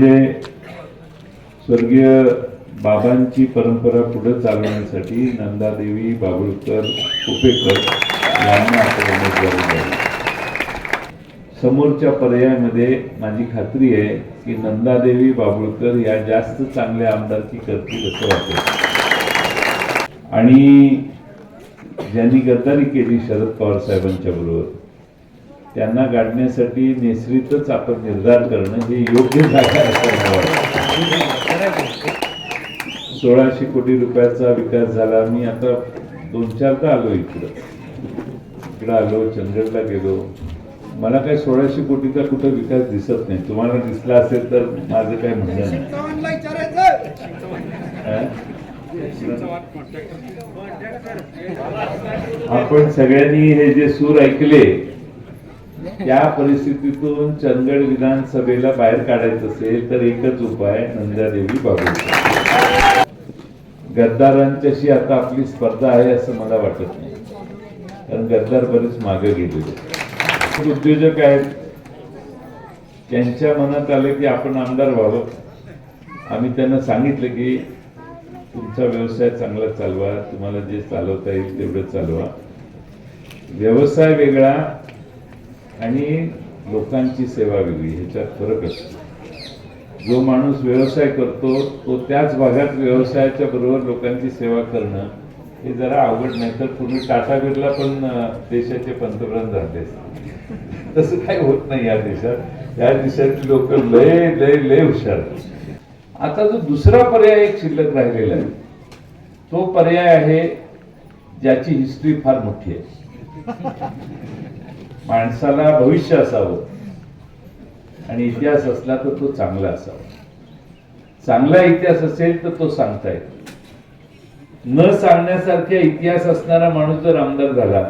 म्हणजे स्वर्गीय बाबांची परंपरा पुढे चालवण्यासाठी नंदादेवी बाबुळकर कुपेकर यांना आपण उमेदवारी द्यावी. समोरच्या पर्यायामध्ये माझी खात्री आहे की नंदादेवी बाबुळकर या जास्त चांगल्या आमदारकी करतील असं वाटतं. आणि ज्यांनी गद्दारी केली शरद पवार साहेबांच्या बरोबर त्यांना गाडण्यासाठी नेसरीतच आपण निर्धार करणं हे योग्य जागा आहे असं मला वाटतं. सोळाशे कोटी रुपयाचा विकास झाला. मी आता दोन चारदा आलो इकडं. इकडं आलो चंदगडला गेलो. मला काही सोळाशे कोटीचा कुठं विकास दिसत नाही. तुम्हाला दिसला असेल तर माझं काय म्हणणं नाही? आपण सगळ्यांनी हे जे सूर ऐकले त्या परिस्थितीतून चंदगड विधानसभेला बाहेर काढायचं असेल तर एकच उपाय नंदादेवी बाबू गद्दारांच्याशी आता आपली स्पर्धा आहे असं मला वाटत नाही. कारण गद्दार बरेच मागे गेलेले उद्योजक आहेत. त्यांच्या मनात आले की आपण आमदार व्हावं. आम्ही त्यांना सांगितलं की तुमचा व्यवसाय चांगला चालवा तुम्हाला जे चालवता येईल तेवढं चालवा. व्यवसाय वेगळा आणि लोकांची सेवा वेगळी ह्याच्यात फरक असतो. जो माणूस व्यवसाय करतो तो त्याच भागात व्यवसायाच्या बरोबर लोकांची सेवा करणं हे जरा अवघड नाही तर पूर्वी टाटा बिर्ला पण देशाचे पंतप्रधान झाले तसं काही होत नाही या देशात. या देशातली लोक लय लय लय हुशार आता जो दुसरा पर्याय एक शिल्लक राहिलेला आहे तो पर्याय आहे ज्याची हिस्ट्री फार मोठी आहे. माणसाला भविष्य असावं. आणि इतिहास असला तर तो चांगला असावा. चांगला इतिहास असेल तर तो सांगता येतो. न सांगण्यासारखा इतिहास असणारा माणूस जर आमदार झाला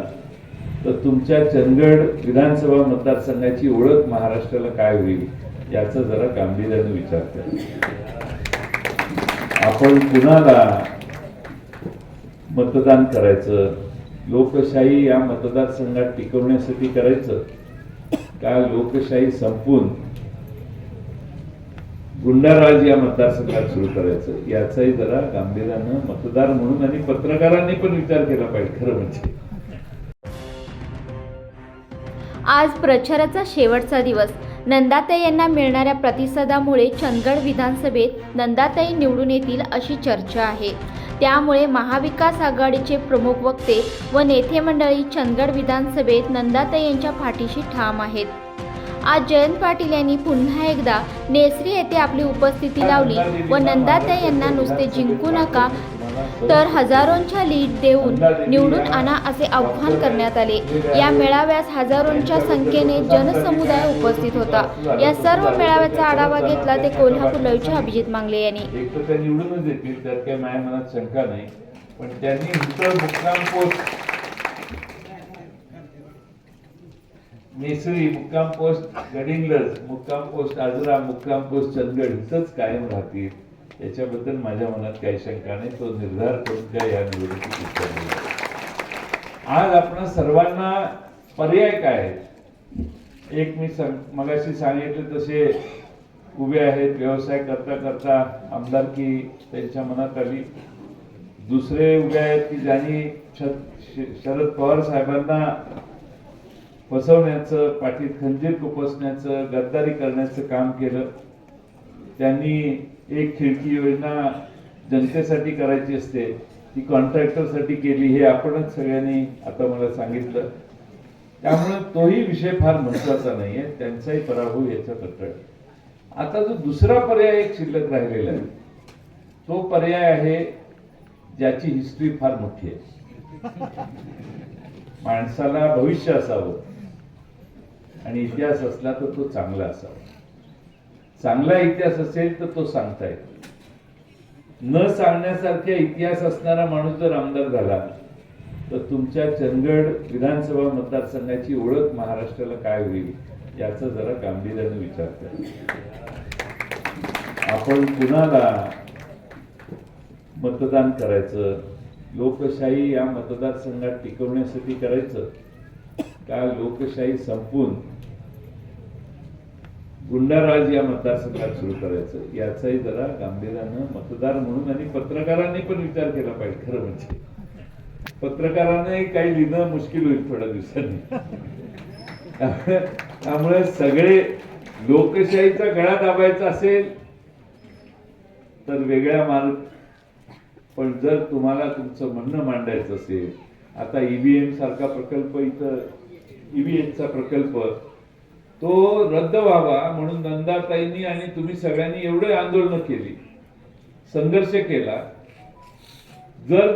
तर तुमच्या चंदगड विधानसभा मतदारसंघाची ओळख महाराष्ट्राला काय होईल याचा जरा गांभीर्याने विचार करा. आपण कुणाला मतदान करायचं? लोकशाही या मतदारसंघात टिकवण्यासाठी करायचं का लोकशाही संपून गुंडाराज या मतदारसंघात सुरू करायचं? याचाही जरा गांभीर्यानं मतदार म्हणून आणि पत्रकारांनी पण विचार केला पाहिजे खरं म्हणजे. आज प्रचाराचा शेवटचा दिवस. नंदाताई यांना मिळणाऱ्या प्रतिसादामुळे चंदगड विधानसभेत नंदाताई निवडून येतील अशी चर्चा आहे. त्यामुळे महाविकास आघाडीचे प्रमुख वक्ते व नेते मंडळी चंदगड विधानसभेत नंदाताई यांच्या पाठीशी ठाम आहेत. आज जयंत पाटील यांनी पुन्हा एकदा नेसरी येथे आपली उपस्थिती लावली व नंदाताई यांना नुसते जिंकू नका तर हजारोंच्या लीड देऊन निवडून आणा असे आव्हान करण्यात आले. या मेळाव्यास हजारोंच्या संख्येने जनसमुदाय उपस्थित होता. या सर्व मेळाव्याचा आढावा घेतला ते कोल्हापूर लवचे अभिजित मांगले यांनी. निवडूनच येतील त्यात काही माझ्या मनात शंका नाही. पण त्यांनी इतर मुक्काम पोस्ट मेसरी मुक्काम पोस्ट गडिंगलज मुक्काम पोस्ट आजरा मुक्काम पोस्ट चंदगड इथंच कायम राहतील. याच्याबद्दल माझ्या मनात काही शंका नाही. तो निर्धार करून त्या या निवडणुकीत आज आपण सर्वांना पर्याय काय आहेत? एक मी सांग मगाशी सांगितले तसे उभे आहेत व्यवसाय करता करता आमदारकी त्यांच्या मनात आली. दुसरे उभे आहेत की ज्यांनी शरद पवार साहेबांना फसवण्याचं पाठीत खंजीर खुपसण्याचं गद्दारी करण्याचं काम केलं. त्यांनी एक खिडकी योजना जनतेसाठी करायची असते. ती कॉन्ट्रॅक्टरसाठी केली हे आपणच सगळ्यांनी आता मला सांगितलं. त्यामुळे तोही विषय फार महत्त्वाचा नाहीये. त्यांचाही पराभव याचा कट्टळ आता जो दुसरा पर्याय एक शिल्लक राहिलेला आहे. तो पर्याय आहे ज्याची हिस्ट्री फार मोठी आहे. माणसाला भविष्य असावं. आणि इतिहास असला तर तो चांगला असावा. चांगला इतिहास असेल तर तो सांगता येतो. न सांगण्यासारखा इतिहास असणारा माणूस जर आमदार झाला तर तुमच्या चंदगड विधानसभा मतदारसंघाची ओळख महाराष्ट्राला काय होईल याचा जरा गांभीर्याने विचार करा. आपण कुणाला मतदान करायचं लोकशाही या मतदारसंघात टिकवण्यासाठी करायचं का लोकशाही संपून गुंडाराज या मतदारसंघात सुरू करायचं. याचाही जरा गांभीर्यानं मतदार म्हणून आणि पत्रकारांनी पण विचार केला पाहिजे खरं म्हणजे. पत्रकारांनाही काही लिहिणं मुश्किल होईल थोड्या दिवसांनी. त्यामुळे सगळे लोकशाहीचा गळा दाबायचा असेल तर वेगळ्या मार्ग. पण जर तुम्हाला तुमचं म्हणणं मांडायचं असेल आता ईव्हीएम सारखा प्रकल्प इथं ईव्हीएमचा प्रकल्प तो रद्द व्हावा म्हणून नंदाताईंनी आणि तुम्ही सगळ्यांनी एवढे आंदोलन केली संघर्ष केला. जर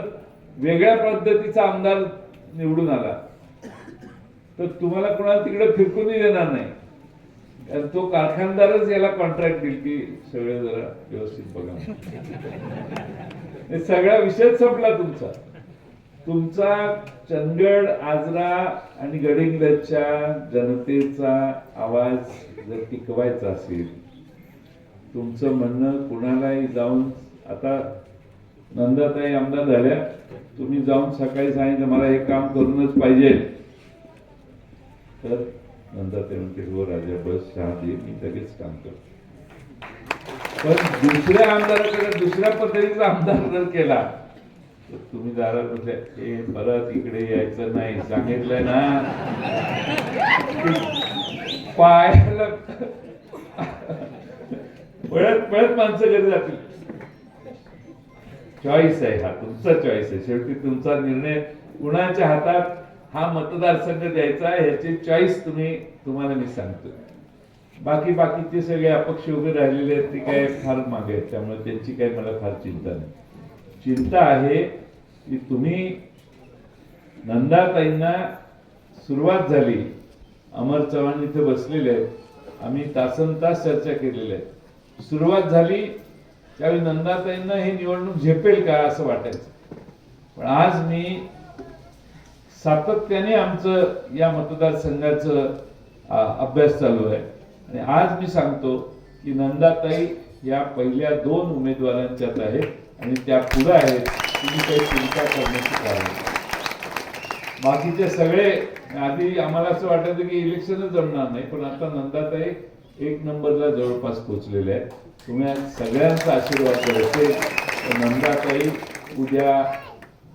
वेगळ्या पद्धतीचा आमदार निवडून आला तर तुम्हाला कोणाला तिकडे फिरकूनही देणार नाही. कारण तो कारखानदारच याला कॉन्ट्रॅक्ट देईल की सगळे जरा व्यवस्थित बघा सगळा विषय संपला तुमचा. तुमचा चंदगड आजरा आणि गडिंग्लजच्या जनतेचा आवाज जर टिकवायचा असेल तुमचं म्हणणं कुणालाही जाऊन आता नंदाताई आमदार झाल्या तुम्ही जाऊन सकाळी सांगितलं मला हे काम करूनच पाहिजे. तर नंदाताई म्हणते हो राजा बस शहाजी मी लगेच काम करतो. पण दुसऱ्या आमदाराकडे दुसऱ्या पद्धतीचा आमदार जर केला तुम्ही दारात म्हटले हे परत इकडे यायचं नाही. सांगितलंय ना. पायाला पळत पळत माणसं घरी जातील. चॉईस आहे हा तुमचा चॉईस आहे. शेवटी तुमचा निर्णय कुणाच्या हातात हा मतदारसंघ द्यायचा आहे ह्याची चॉईस तुम्ही तुम्हाला मी सांगतो. बाकी बाकीचे सगळे अपक्ष उभे राहिलेले आहेत ते काय फार मागे आहेत. त्यामुळे त्यांची काही मला फार चिंता नाही. चिंता आहे की तुम्ही नंदाताईंना सुरुवात झाली. अमर चव्हाण इथे बसलेले आहेत आम्ही तासन तास चर्चा केलेल्या आहेत. सुरुवात झाली त्यावेळी नंदाताईंना ही निवडणूक झेपेल का असं वाटायचं. पण आज मी सातत्याने आमचं या मतदारसंघाचं अभ्यास चालू आहे. आणि आज मी सांगतो की नंदाताई या पहिल्या दोन उमेदवारांच्यात आहेत आणि त्या पुढे आहेत. तुम्ही काही चिंता करण्याची कारण बाकीचे सगळे आधी आम्हाला असं वाटायचं की इलेक्शनच जमणार नाही पण आता नंदाताई एक नंबरला जवळपास पोचलेले आहेत. तुम्ही सगळ्यांचा आशीर्वाद करायचे तर नंदाताई उद्या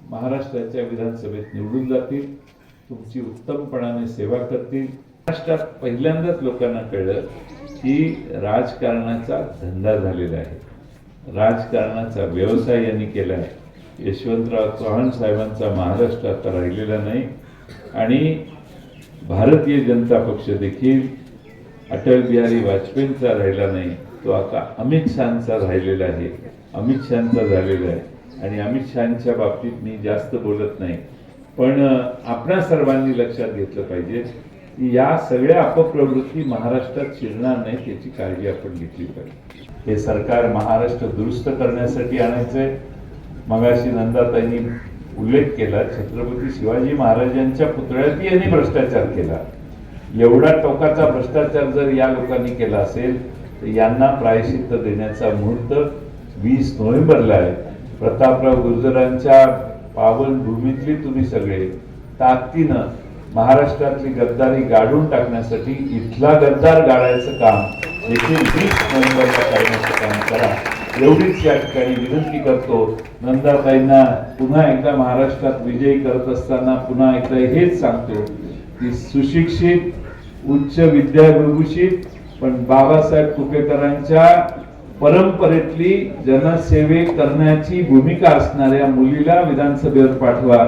महाराष्ट्राच्या विधानसभेत निवडून जातील. तुमची उत्तमपणाने सेवा करतील. महाराष्ट्रात पहिल्यांदाच लोकांना कळलं की राजकारणाचा धंदा झालेला आहे. राजकारणाचा व्यवसाय यांनी केला आहे. यशवंतराव चव्हाण साहेबांचा महाराष्ट्र आता राहिलेला नाही. आणि भारतीय जनता पक्ष देखील अटल बिहारी वाजपेयींचा राहिला नाही. तो आता अमित शहाचा राहिलेला आहे. अमित शहाचा झालेला आहे. आणि अमित शहाच्या बाबतीत मी जास्त बोलत नाही. पण आपणा सर्वांनी लक्षात घेतलं पाहिजे या सगळ्या अपप्रवृत्ती महाराष्ट्रात शिरणार नाहीत याची काळजी आपण घेतली पाहिजे. हे सरकार महाराष्ट्र दुरुस्त करण्यासाठी आणायचंय. मगाशी नंदाताईंनी उल्लेख केला छत्रपती शिवाजी महाराजांच्या पुतळ्यातही यांनी भ्रष्टाचार केला. एवढा टोकाचा भ्रष्टाचार जर या लोकांनी केला असेल तर यांना प्रायश्चित्त देण्याचा मुहूर्त वीस नोव्हेंबरला आहे. प्रतापराव गुर्जरांच्या पावन भूमीतली तुम्ही सगळे ताकदीनं महाराष्ट्रातली गद्दारी गाडून टाकण्यासाठी इथला गद्दार गाडायचं काम देखील वीस नोव्हेंबरला करण्याचं काम करा. एवढीच या ठिकाणी विनंती करतो. नंदाताईंना पुन्हा एकदा महाराष्ट्रात विजयी करत असताना पुन्हा एकदा हेच सांगतो की सुशिक्षित उच्च विद्याविभूषित पण बाबासाहेब कुपेकरांच्या परंपरेतली जनसेवे करण्याची भूमिका असणाऱ्या मुलीला विधानसभेवर पाठवा.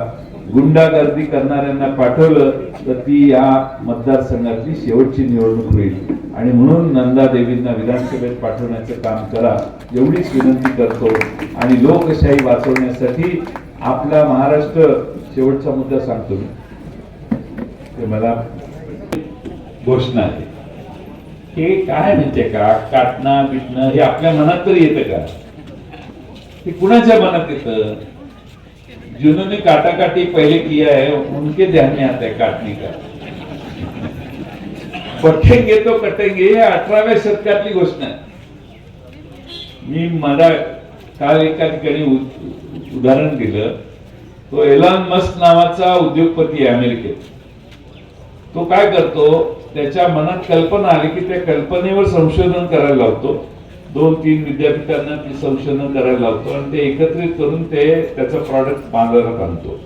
गुंडागर्दी करणाऱ्यांना पाठवलं तर ती या मतदारसंघातली शेवटची निवडणूक होईल. आणि म्हणून नंदा देवींना विधानसभेत पाठवण्याचं काम करा. एवढीच विनंती करतो. आणि लोकशाही वाचवण्यासाठी आपला महाराष्ट्र शेवटचा मुद्दा सांगतो मी. ते मला घोषणा आहे. हे काय म्हणते का? काटणं बिटणं हे आपल्या मनात तरी येतं का? हे कुणाच्या मनात येतं? जिन्होंने काटा काटी पहले किया है उनके ध्यान में आता है काटने का। पटेंगे तो कटेंगे हे अठराव्या शतकातली घोषणा। मी मला काल एका ठिकाणी उदाहरण दिलं तो एलॉन मस्क नावाचा उद्योगपती आहे अमेरिकेत. तो काय करतो त्याच्या मनात कल्पना आली की त्या कल्पनेवर संशोधन करायला लावतो. दोन तीन विद्यापीठांना ती संशोधन करायला लावतो आणि ते एकत्रित करून ते त्याचं प्रॉडक्ट बाजारात आणतो.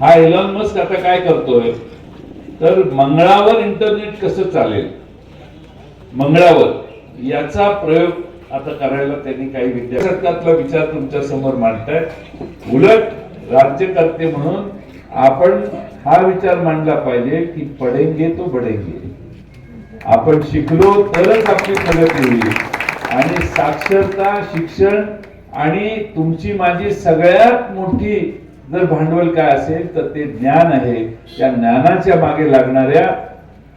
हा एलॉन मस्क आता काय करतोय? तर मंगळावर इंटरनेट कसं चालेल? मंगळावर. याचा प्रयोग आता करायला त्यांनी काही विद्यार्थ्यातला विचार तुमच्यासमोर मांडताय उलट राज्यकर्ते म्हणून आपण हा विचार मांडला पाहिजे की पडेंगे तो बडेंगे. आपण शिकलो तरच आपली प्रगती होईल. आणि साक्षरता शिक्षण आणि तुमची माझी सगळ्यात मोठी जर भांडवल काय असेल तर ते ज्ञान आहे. त्या ज्ञानाच्या मागे लागणाऱ्या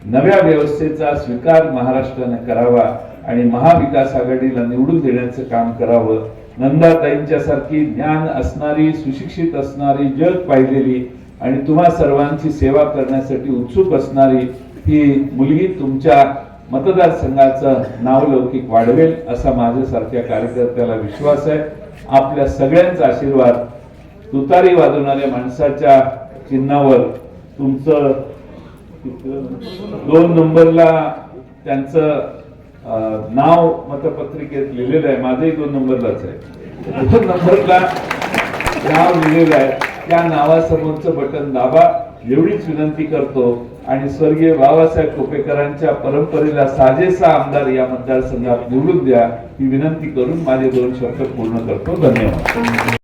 नव्या व्यवस्थेचा स्वीकार महाराष्ट्राने करावा आणि महाविकास आघाडीला निवडून देण्याचं काम करावं. नंदाताईंच्या सारखी ज्ञान असणारी सुशिक्षित असणारी जग पाहिलेली आणि तुम्हा सर्वांची सेवा करण्यासाठी उत्सुक असणारी ही मुलगी तुमच्या मतदारसंघाचं नावलौकिक वाढवेल असा माझ्यासारख्या कार्यकर्त्याला विश्वास आहे. आपल्या सगळ्यांचा आशीर्वाद तुतारी वाजवणाऱ्या माणसाच्या चिन्हावर तुमचं दोन नंबरला त्यांचं अं, नाव मतपत्रिकेत लिहिलेलं आहे. माझंही दोन नंबरलाच आहे. दोन नंबरला नाव लिहिलेलं आहे. त्या नावासमोरचं बटन दाबा. एवढीच विनंती करतो आणि स्वर्गीय बाबासाहेब कोपेकरांच्या परंपरेला साजेसा आमदार या मतदारसंघात निवडून द्या ही विनंती करून माझे दोन शब्द पूर्ण करतो. धन्यवाद.